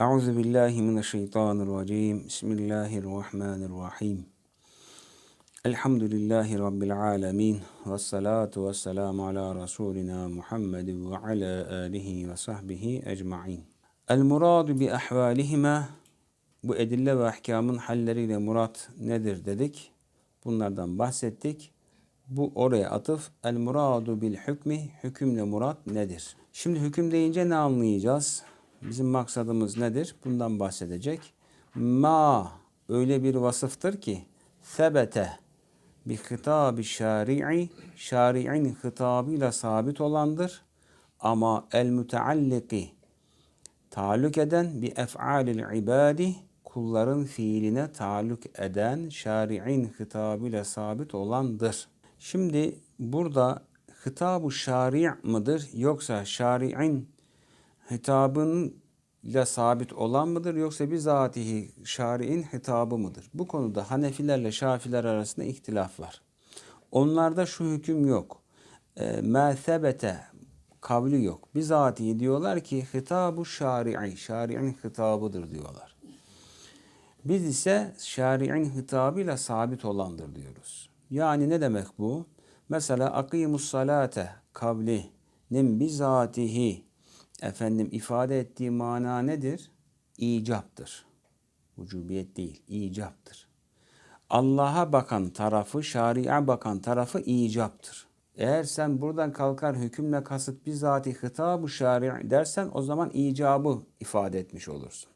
Euzu billahi mineşşeytanirracim. Bismillahirrahmanirrahim. Elhamdülillahi rabbil alamin. Ves salatu vesselamu ala rasulina Muhammed ve ala alihi ve sahbihi ecmaîn. El muradu bi ahvalihima bu edille ve ahkamın halleriyle murat nedir dedik. Bunlardan bahsettik. Bu oraya atıf. El muradu bil hükmi hükümle murat nedir? Şimdi hüküm deyince ne anlayacağız? Bizim maksadımız nedir? Bundan bahsedecek. Ma öyle bir vasıftır ki sebete bi hitabi şari'i şari'in hitabıyla sabit olandır. Ama el mütealliki taalluk eden bi ef'alil ibadi kulların fiiline taalluk eden şari'in hitabıyla sabit olandır. Şimdi burada hitabu şari' mıdır yoksa şari'in hitabıyla sabit olan mıdır yoksa bizatihi şari'in hitabı mıdır? Bu konuda Hanefilerle Şafiler arasında ihtilaf var. Onlarda şu hüküm yok. E, mâ sebete kavli yok. Bizatihi diyorlar ki hitabu şari'i, şari'in hitabıdır diyorlar. Biz ise şari'in hitabıyla sabit olandır diyoruz. Yani ne demek bu? Mesela akimus salate kavlinin bizatihi efendim ifade ettiği mana nedir? İcaptır. Vücubiyet değil, icaptır. Allah'a bakan tarafı, şari'a bakan tarafı icaptır. Eğer sen buradan kalkar hükümle kasıt bizatihi hitabı şari' dersen o zaman icabı ifade etmiş olursun.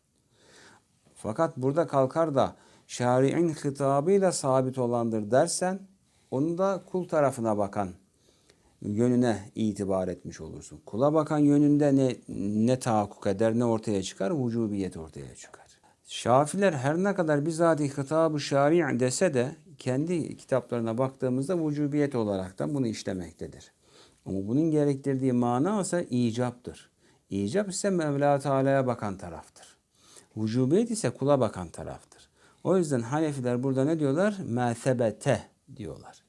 Fakat burada kalkar da şari'in hitabıyla sabit olandır dersen onu da kul tarafına bakan yönüne itibar etmiş olursun. Kula bakan yönünde ne ne tahakkuk eder ne ortaya çıkar? Vücubiyet ortaya çıkar. Şafiler her ne kadar bizatihi hitabı şari' dese de kendi kitaplarına baktığımızda vücubiyet olarak da bunu işlemektedir. Ama bunun gerektirdiği mana ise icaptır. İcap ise Mevla Teala'ya bakan taraftır. Vücubiyet ise kula bakan taraftır. O yüzden Hanefiler burada ne diyorlar? Mâsebete diyorlar.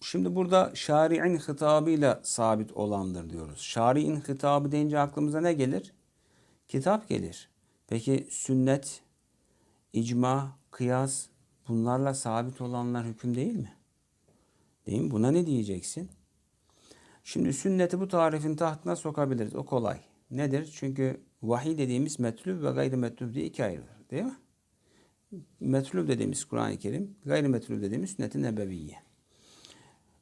Şimdi burada şari'in hitabıyla sabit olandır diyoruz. Şari'in hitabı deyince aklımıza ne gelir? Kitap gelir. Peki sünnet, icma, kıyas bunlarla sabit olanlar hüküm değil mi? Değil mi? Buna ne diyeceksin? Şimdi sünneti bu tarifin tahtına sokabiliriz. O kolay. Nedir? Çünkü vahiy dediğimiz metlub ve gayri metlub diye iki ayrılır. Değil mi? Metlub dediğimiz Kur'an-ı Kerim, gayri dediğimiz sünnet-i nebeviyye.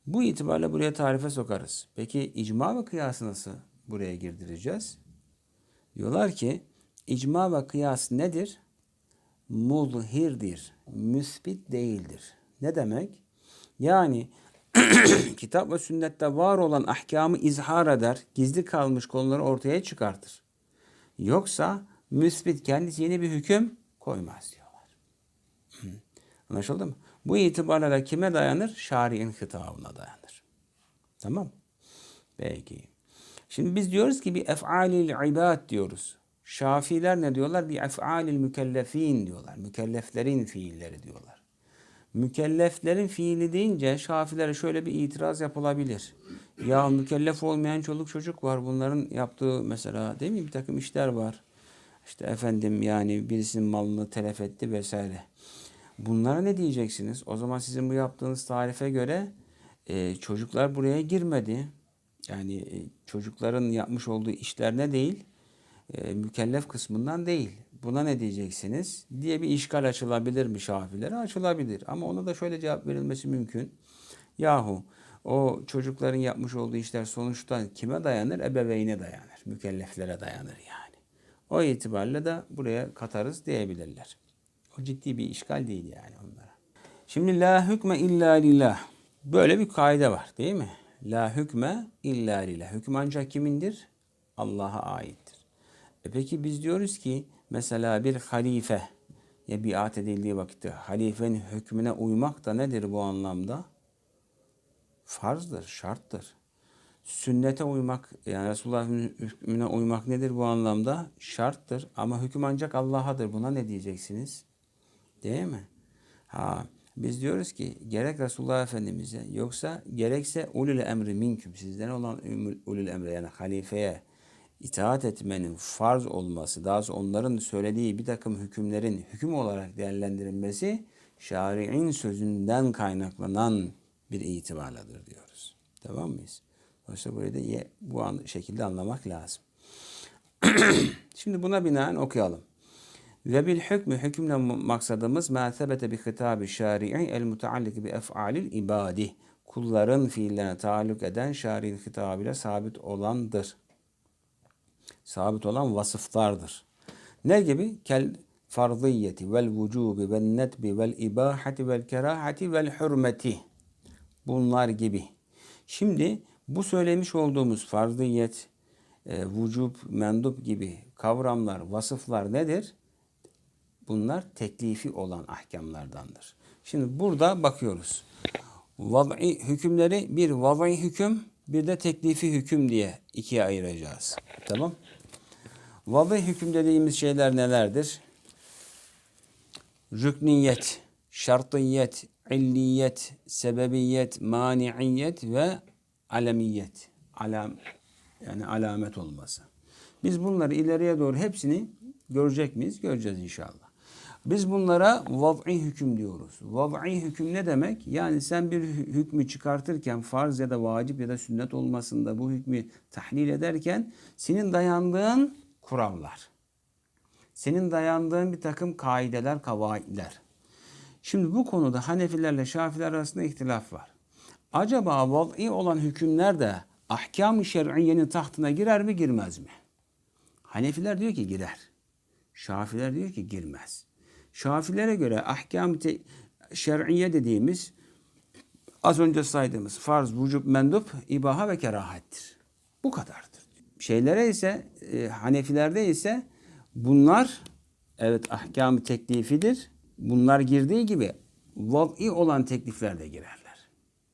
Bu itibarla buraya tarife sokarız. Peki icma ve kıyası nasıl buraya girdireceğiz? Diyorlar ki icma ve kıyas nedir? Muzhirdir, müsbit değildir. Ne demek? Yani kitap ve sünnette var olan ahkamı izhar eder, gizli kalmış konuları ortaya çıkartır. Yoksa müsbit kendisi yeni bir hüküm koymaz diyorlar. Anlaşıldı mı? Bu itibarla da kime dayanır? Şari'in hitabına dayanır. Tamam Peki. Şimdi biz diyoruz ki bir ef'alil ibad diyoruz. Şafiler ne diyorlar? Bir ef'alil mükellefin diyorlar. Mükelleflerin fiilleri diyorlar. Mükelleflerin fiili deyince Şafilere şöyle bir itiraz yapılabilir. Ya mükellef olmayan çoluk çocuk var. Bunların yaptığı mesela değil mi bir takım işler var. İşte efendim yani birisinin malını telef etti vesaire. Bunlara ne diyeceksiniz? O zaman sizin bu yaptığınız tarife göre e, çocuklar buraya girmedi. Yani e, çocukların yapmış olduğu işler ne değil? E, mükellef kısmından değil. Buna ne diyeceksiniz? Diye bir işgal açılabilir mi şafilere? Açılabilir. Ama ona da şöyle cevap verilmesi mümkün. Yahu o çocukların yapmış olduğu işler sonuçta kime dayanır? Ebeveyne dayanır. Mükelleflere dayanır yani. O itibarla da buraya katarız diyebilirler. O ciddi bir işgal değil yani onlara. Şimdi la hükme illa lillah. Böyle bir kaide var değil mi? La hükme illa lillah. Hüküm ancak kimindir? Allah'a aittir. E peki biz diyoruz ki mesela bir halife ya biat edildiği vakitte halifenin hükmüne uymak da nedir bu anlamda? Farzdır, şarttır. Sünnete uymak yani Resulullah'ın hükmüne uymak nedir bu anlamda? Şarttır ama hüküm ancak Allah'adır. Buna ne diyeceksiniz? Değil mi? Ha, biz diyoruz ki gerek Resulullah Efendimiz'e yoksa gerekse ulul emri minküm sizden olan ulul emre yani halifeye itaat etmenin farz olması, daha sonra onların söylediği bir takım hükümlerin hüküm olarak değerlendirilmesi şari'in sözünden kaynaklanan bir itibarladır diyoruz. Tamam mıyız? Dolayısıyla burayı da bu şekilde anlamak lazım. Şimdi buna binaen okuyalım. Ve bil hükmü hükümle maksadımız ma sebete bi hitabi şari'i el muteallik bi ef'alil ibadi. Kulların fiillerine taalluk eden şari'in hitabıyla sabit olandır. Sabit olan vasıflardır. Ne gibi? Kel farziyeti vel vücubi vel netbi vel ibahati vel kerahati vel hürmeti. Bunlar gibi. Şimdi bu söylemiş olduğumuz farziyet, e, vücub, mendup gibi kavramlar, vasıflar nedir? Bunlar teklifi olan ahkamlardandır. Şimdi burada bakıyoruz. Vad'i hükümleri bir vad'i hüküm, bir de teklifi hüküm diye ikiye ayıracağız. Tamam? Vad'i hüküm dediğimiz şeyler nelerdir? Rükniyet, şartiyet, illiyet, sebebiyet, maniiyet ve alemiyet. Alam, yani alamet olması. Biz bunları ileriye doğru hepsini görecek miyiz? Göreceğiz inşallah. Biz bunlara vaz'i hüküm diyoruz. Vaz'i hüküm ne demek? Yani sen bir hü- hükmü çıkartırken farz ya da vacip ya da sünnet olmasında bu hükmü tahlil ederken senin dayandığın kurallar. Senin dayandığın bir takım kaideler, kavaidler. Şimdi bu konuda Hanefilerle Şafiler arasında ihtilaf var. Acaba vaz'i olan hükümler de ahkam-ı şer'iyenin tahtına girer mi girmez mi? Hanefiler diyor ki girer. Şafiler diyor ki girmez. Şafilere göre ahkam şer'iye dediğimiz az önce saydığımız farz, vücub, mendup, ibaha ve kerahattir. Bu kadardır. Şeylere ise e, Hanefilerde ise bunlar evet ahkam-ı teklifidir. Bunlar girdiği gibi vaz'i olan teklifler de girerler.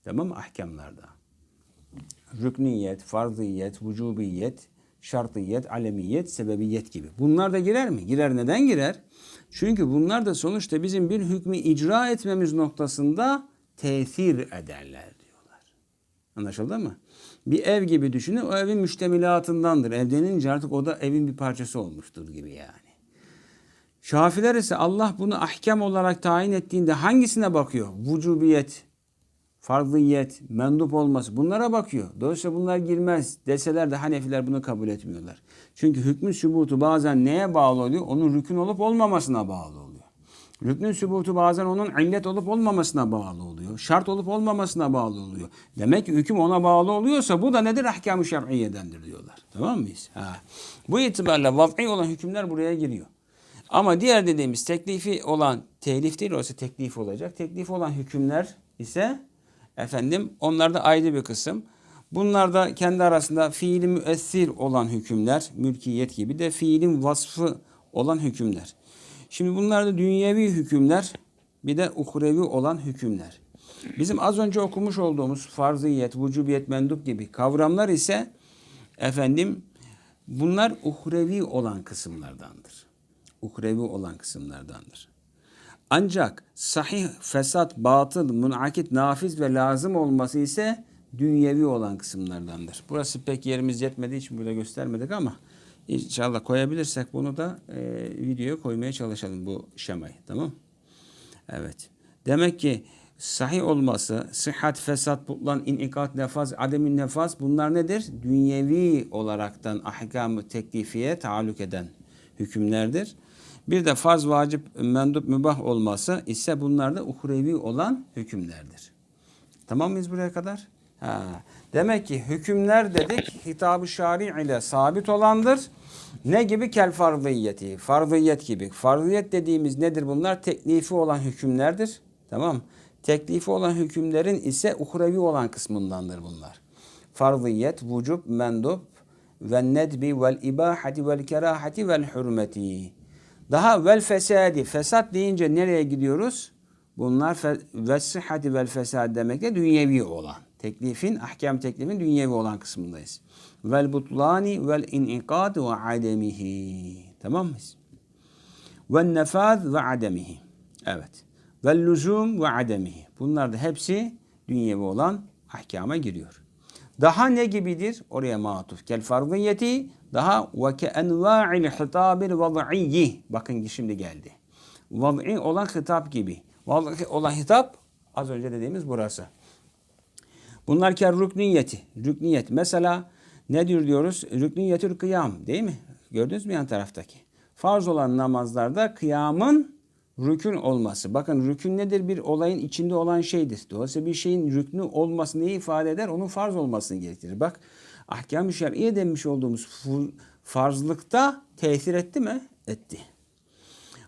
Tamam mı? Ahkamlarda rükniyet, farziyet, vücubiyet, şartiyet, alemiyet, sebebiyet gibi. Bunlar da girer mi? Girer. Neden girer? Çünkü bunlar da sonuçta bizim bir hükmü icra etmemiz noktasında tesir ederler diyorlar. Anlaşıldı mı? Bir ev gibi düşünün. O evin müştemilatındandır. Ev denince artık o da evin bir parçası olmuştur gibi yani. Şafiler ise Allah bunu ahkam olarak tayin ettiğinde hangisine bakıyor? Vücubiyet, farziyet, mendup olması bunlara bakıyor. Dolayısıyla bunlar girmez deseler de Hanefiler bunu kabul etmiyorlar. Çünkü hükmün sübutu bazen neye bağlı oluyor? Onun rükün olup olmamasına bağlı oluyor. Rüknün sübutu bazen onun illet olup olmamasına bağlı oluyor. Şart olup olmamasına bağlı oluyor. Demek ki hüküm ona bağlı oluyorsa bu da nedir? Ahkam-ı şer'iyedendir diyorlar. Tamam mıyız? Ha. Bu itibarla vaz'i olan hükümler buraya giriyor. Ama diğer dediğimiz teklifi olan telif değil orası teklif olacak. Teklif olan hükümler ise efendim onlar da ayrı bir kısım. Bunlar da kendi arasında fiili müessir olan hükümler, mülkiyet gibi de fiilin vasfı olan hükümler. Şimdi bunlar da dünyevi hükümler, bir de uhrevi olan hükümler. Bizim az önce okumuş olduğumuz farziyet, vücubiyet, mendup gibi kavramlar ise efendim bunlar uhrevi olan kısımlardandır. Uhrevi olan kısımlardandır. Ancak sahih, fesat, batıl, münakit, nafiz ve lazım olması ise dünyevi olan kısımlardandır. Burası pek yerimiz yetmediği için burada göstermedik ama inşallah koyabilirsek bunu da e, videoya koymaya çalışalım bu şemayı. Tamam Evet. Demek ki sahih olması, sıhhat, fesat, butlan, inikat, nefaz, ademin nefaz bunlar nedir? Dünyevi olaraktan ahkam-ı teklifiye taalluk eden hükümlerdir. Bir de farz, vacip, mendup, mübah olması ise bunlar da uhrevi olan hükümlerdir. Tamam mıyız buraya kadar? Ha. Demek ki hükümler dedik hitabı şari ile sabit olandır. Ne gibi? Kel farziyeti. Farziyet gibi. Farziyet dediğimiz nedir bunlar? Teklifi olan hükümlerdir. Tamam Teklifi olan hükümlerin ise uhrevi olan kısmındandır bunlar. Farziyet, vücub, mendup ve nedbi vel ibahati vel kerahati vel hürmeti. Daha vel fesadi. Fesat deyince nereye gidiyoruz? Bunlar ve sıhhati vel fesad demek de dünyevi olan. Teklifin, ahkam teklifin dünyevi olan kısmındayız. Vel butlani vel inikad ve ademihi. Tamam mıyız? Ve nefaz ve ademihi. Evet. Vel lüzum ve ademihi. Bunlar da hepsi dünyevi olan ahkama giriyor. Daha ne gibidir? Oraya matuf. Kel farziyeti Daha ve ke enva'il hitabil vad'iyyi. Bakın şimdi geldi. Vad'i olan hitap gibi. Vad'i olan hitap az önce dediğimiz burası. Bunlar ki rükniyeti. Rükniyet. Mesela ne diyor diyoruz? Rükniyetül kıyam değil mi? Gördünüz mü yan taraftaki? Farz olan namazlarda kıyamın rükün olması. Bakın rükün nedir? Bir olayın içinde olan şeydir. Dolayısıyla bir şeyin rüknü olması neyi ifade eder? Onun farz olmasını gerektirir. Bak ahkam-ı şer'iye demiş olduğumuz farzlıkta tesir etti mi? Etti.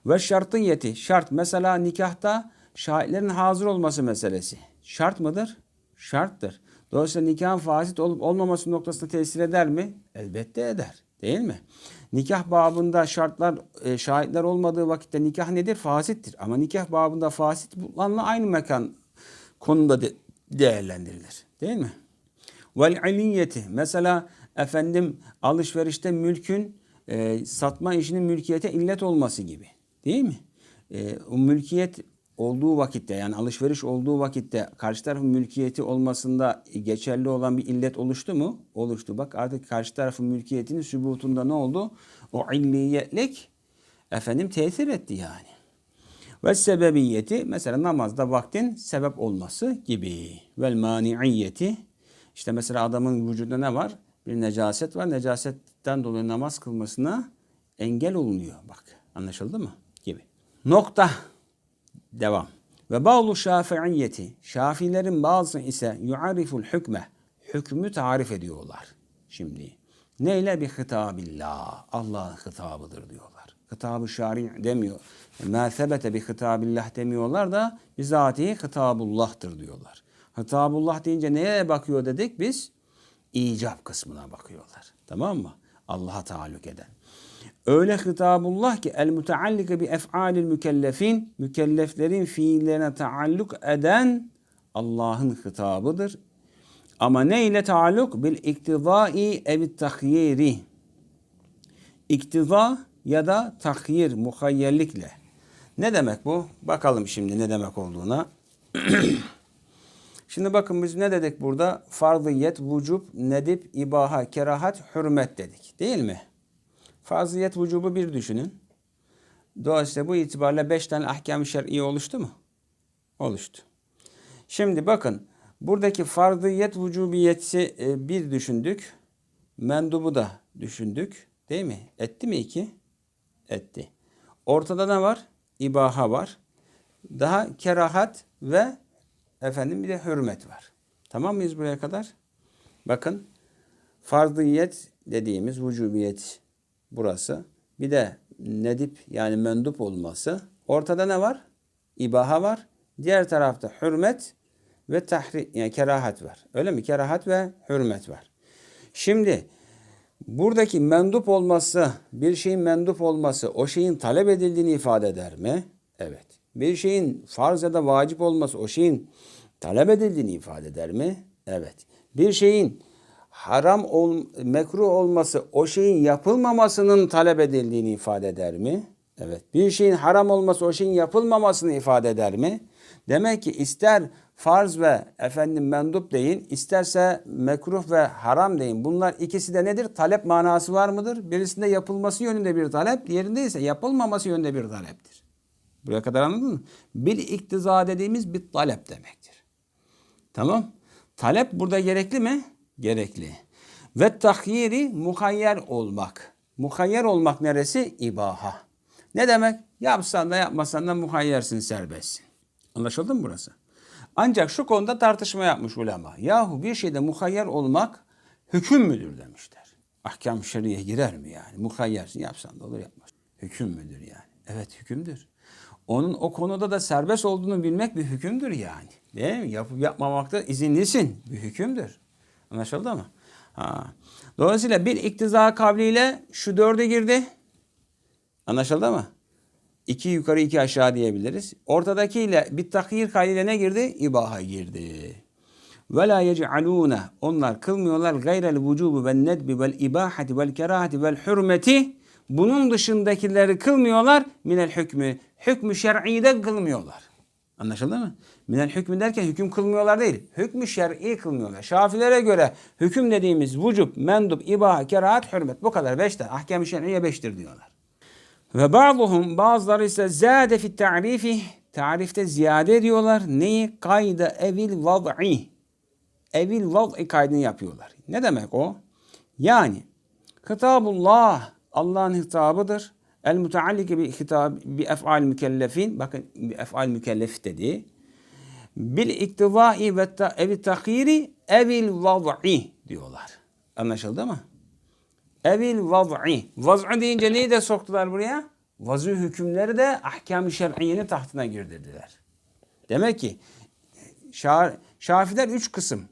Ve şartiyeti. Şart. Mesela nikahta şahitlerin hazır olması meselesi. Şart mıdır? Şarttır. Dolayısıyla nikahın fasit olup olmaması noktasında tesir eder mi? Elbette eder. Değil mi? Nikah babında şartlar, e, şahitler olmadığı vakitte nikah nedir? Fasittir. Ama nikah babında fasit butlanla aynı mekan konuda de, değerlendirilir. Değil mi? Vel iliyeti. Mesela efendim alışverişte mülkün e, satma işinin mülkiyete illet olması gibi. Değil mi? E, o mülkiyet olduğu vakitte yani alışveriş olduğu vakitte karşı tarafın mülkiyeti olmasında geçerli olan bir illet oluştu mu? Oluştu. Bak artık karşı tarafın mülkiyetinin sübutunda ne oldu? O illiyetlik efendim tesir etti yani. Ve sebebiyeti mesela namazda vaktin sebep olması gibi. Vel maniiyeti işte mesela adamın vücudunda ne var? Bir necaset var. Necasetten dolayı namaz kılmasına engel olunuyor. Bak anlaşıldı mı? Gibi. Nokta. Devam. Ve bağlu şafiiyeti. Şafilerin bazı ise yuariful hükme. Hükmü tarif ediyorlar. Şimdi. Neyle bir hitabillah. Allah'ın hitabıdır diyorlar. Hitabı şari demiyor. Ma sebete bi hitabillah demiyorlar da bizatihi hitabullah'tır diyorlar. Hitabullah deyince neye bakıyor dedik biz? İcap kısmına bakıyorlar. Tamam mı? Allah'a taalluk eden. Öyle hitabullah ki el müteallike bi ef'alil mükellefin mükelleflerin fiillerine taalluk eden Allah'ın hitabıdır. Ama ne ile taalluk? Bil iktidai evit tahyiri. İktiza ya da tahyir, muhayyerlikle. Ne demek bu? Bakalım şimdi ne demek olduğuna. şimdi bakın biz ne dedik burada? Farziyet, vücub, nedip, ibaha, kerahat, hürmet dedik. Değil mi? Farziyet vücubu bir düşünün. Dolayısıyla bu itibarla beş tane ahkam-ı şer'i oluştu mu? Oluştu. Şimdi bakın buradaki farziyet vücubiyeti e, bir düşündük. Mendubu da düşündük. Değil mi? Etti mi iki? Etti. Ortada ne var? İbaha var. Daha kerahat ve efendim bir de hürmet var. Tamam mıyız buraya kadar? Bakın farziyet dediğimiz vücubiyet burası. Bir de nedip yani mendup olması. Ortada ne var? İbaha var. Diğer tarafta hürmet ve tahri yani kerahat var. Öyle mi? Kerahat ve hürmet var. Şimdi buradaki mendup olması, bir şeyin mendup olması o şeyin talep edildiğini ifade eder mi? Evet. Bir şeyin farz ya da vacip olması o şeyin talep edildiğini ifade eder mi? Evet. Bir şeyin haram ol, mekruh olması o şeyin yapılmamasının talep edildiğini ifade eder mi? Evet. Bir şeyin haram olması o şeyin yapılmamasını ifade eder mi? Demek ki ister farz ve efendim mendup deyin, isterse mekruh ve haram deyin. Bunlar ikisi de nedir? Talep manası var mıdır? Birisinde yapılması yönünde bir talep, diğerinde ise yapılmaması yönünde bir taleptir. Buraya kadar anladın mı? Bil iktiza dediğimiz bir talep demektir. Tamam? Talep burada gerekli mi? Gerekli. Ve tahyiri muhayyer olmak. Muhayyer olmak neresi? İbaha. Ne demek? Yapsan da yapmasan da muhayyersin, serbestsin. Anlaşıldı mı burası? Ancak şu konuda tartışma yapmış ulema. Yahu bir şeyde muhayyer olmak hüküm müdür demişler. Ahkam şeriye girer mi yani? Muhayyersin yapsan da olur yapmaz. Hüküm müdür yani? Evet hükümdür. Onun o konuda da serbest olduğunu bilmek bir hükümdür yani. Değil mi? Yapıp yapmamakta izinlisin. Bir hükümdür. Anlaşıldı mı? Ha. Dolayısıyla bir iktiza kavliyle şu dörde girdi. Anlaşıldı mı? İki yukarı iki aşağı diyebiliriz. Ortadakiyle bir tahyir kavliyle ne girdi? İbaha girdi. Ve la onlar kılmıyorlar gayrel vücubu vel nedbi vel ibahati vel kerahati vel hürmeti bunun dışındakileri kılmıyorlar minel hükmü. Hükmü şer'iden kılmıyorlar. Anlaşıldı mı? Minel hükmü derken hüküm kılmıyorlar değil. Hükmü şer'i kılmıyorlar. Şafilere göre hüküm dediğimiz vücub, mendup, ibaha, kerahat, hürmet. Bu kadar. Beş tane. Ahkam-ı şer'iye beştir diyorlar. Ve bazıhum bazıları ise zade fit ta'rifi tarifte ziyade ediyorlar. Neyi? Kayda evil vad'i. Evil vad'i kaydını yapıyorlar. Ne demek o? Yani Kitabullah Allah'ın hitabıdır. El muteallike bi hitab bi ef'al mükellefin. Bakın bi ef'al mükellef dedi. Bil iktivai ve ta, evi tahiri evil vad'i diyorlar. Anlaşıldı mı? Evil vaz'i. Vaz'ı deyince neyi de soktular buraya? Vaz'ı hükümleri de ahkam-ı şer'iyenin tahtına girdirdiler. Demek ki şa şafiler üç kısım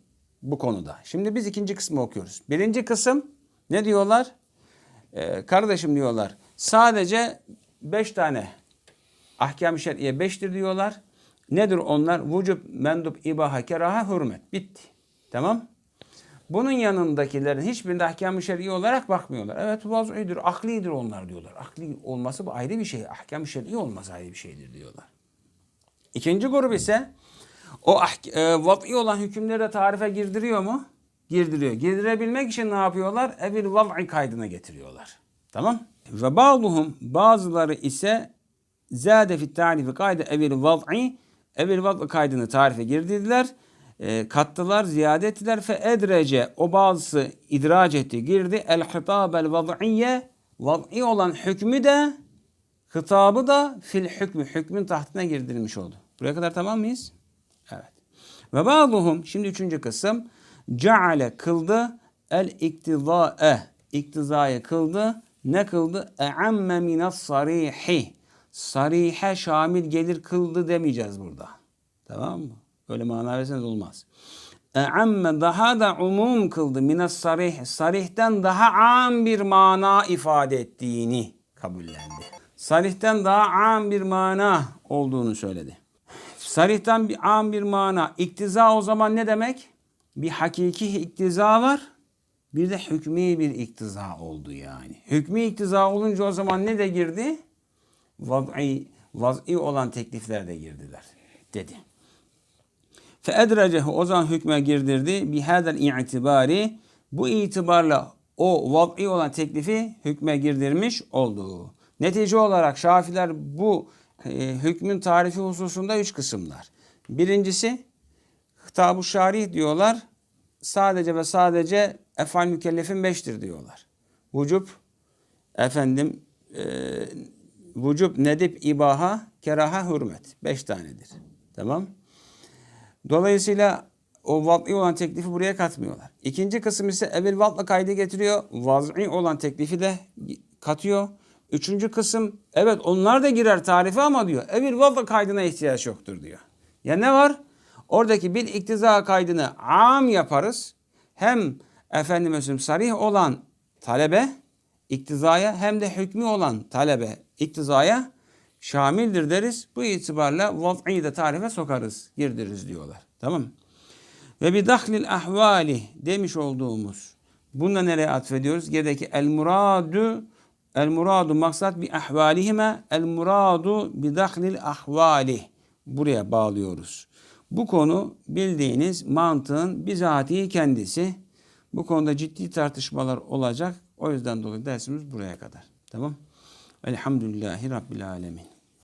bu konuda. Şimdi biz ikinci kısmı okuyoruz. Birinci kısım ne diyorlar? Ee, kardeşim diyorlar sadece beş tane ahkam-ı şer'iye beştir diyorlar. Nedir onlar? Vücub, mendup, ibaha, keraha, hürmet. Bitti. Tamam. Bunun yanındakilerin hiçbirinde ahkam-ı şer'i olarak bakmıyorlar. Evet vaz'idir, aklidir onlar diyorlar. Akli olması bu ayrı bir şey. Ahkam-ı şer'i olması ayrı bir şeydir diyorlar. İkinci grup ise o e, vat'i olan hükümleri de tarife girdiriyor mu? Girdiriyor. Girdirebilmek için ne yapıyorlar? Evil vaz'i kaydına getiriyorlar. Tamam? Ve bazıhum bazıları ise zade fit tarifi kaydı evil vaz'i evil vaz'i kaydını tarife girdirdiler. E, kattılar, ziyade ettiler. Fe edrece o bazısı idrac etti, girdi. El hitabel vaz'iyye vaz'i olan hükmü de hitabı da fil hükmü hükmün tahtına girdirilmiş oldu. Buraya kadar tamam mıyız? Evet. Ve bazıhum şimdi üçüncü kısım ceale kıldı el iktizae iktizayı kıldı. Ne kıldı? E'amme minas sarihi. Sarihe şamil gelir kıldı demeyeceğiz burada. Tamam mı? Öyle mana verseniz olmaz. E'amme daha da umum kıldı. Minas sarih. Sarihten daha am bir mana ifade ettiğini kabullendi. Sarihten daha am bir mana olduğunu söyledi. Sarihten bir am bir mana. İktiza o zaman ne demek? Bir hakiki iktiza var. Bir de hükmü bir iktiza oldu yani. Hükmü iktiza olunca o zaman ne de girdi? Vaz'i, vaz'i olan teklifler de girdiler dedi. Feedrecehu o zaman hükme girdirdi. Bihadel i'tibari bu itibarla o vaz'i olan teklifi hükme girdirmiş oldu. Netice olarak Şafiler bu e, hükmün tarifi hususunda üç kısımlar. Birincisi Hitab-ı Şarih diyorlar. Sadece ve sadece efal mükellefin beştir diyorlar. Vücub efendim e, vücub, nedip, ibaha, keraha, hürmet. Beş tanedir. Tamam. Dolayısıyla o vat'i olan teklifi buraya katmıyorlar. İkinci kısım ise evvel vat'la kaydı getiriyor. Vaz'i olan teklifi de katıyor. Üçüncü kısım evet onlar da girer tarife ama diyor evvel vat'la kaydına ihtiyaç yoktur diyor. Ya ne var? Oradaki bir iktiza kaydını am yaparız. Hem efendim mesela sarih olan talebe iktizaya hem de hükmü olan talebe iktizaya şamildir deriz. Bu itibarla vaz'i de tarife sokarız, girdiririz diyorlar. Tamam Ve bir dahlil ahvali demiş olduğumuz bununla nereye atfediyoruz? Gerideki el muradu el muradu maksat bi ahvalihime el muradu bi dahlil ahvali buraya bağlıyoruz. Bu konu bildiğiniz mantığın bizatihi kendisi. Bu konuda ciddi tartışmalar olacak. O yüzden dolayı dersimiz buraya kadar. Tamam. Elhamdülillahi Rabbil Alemin.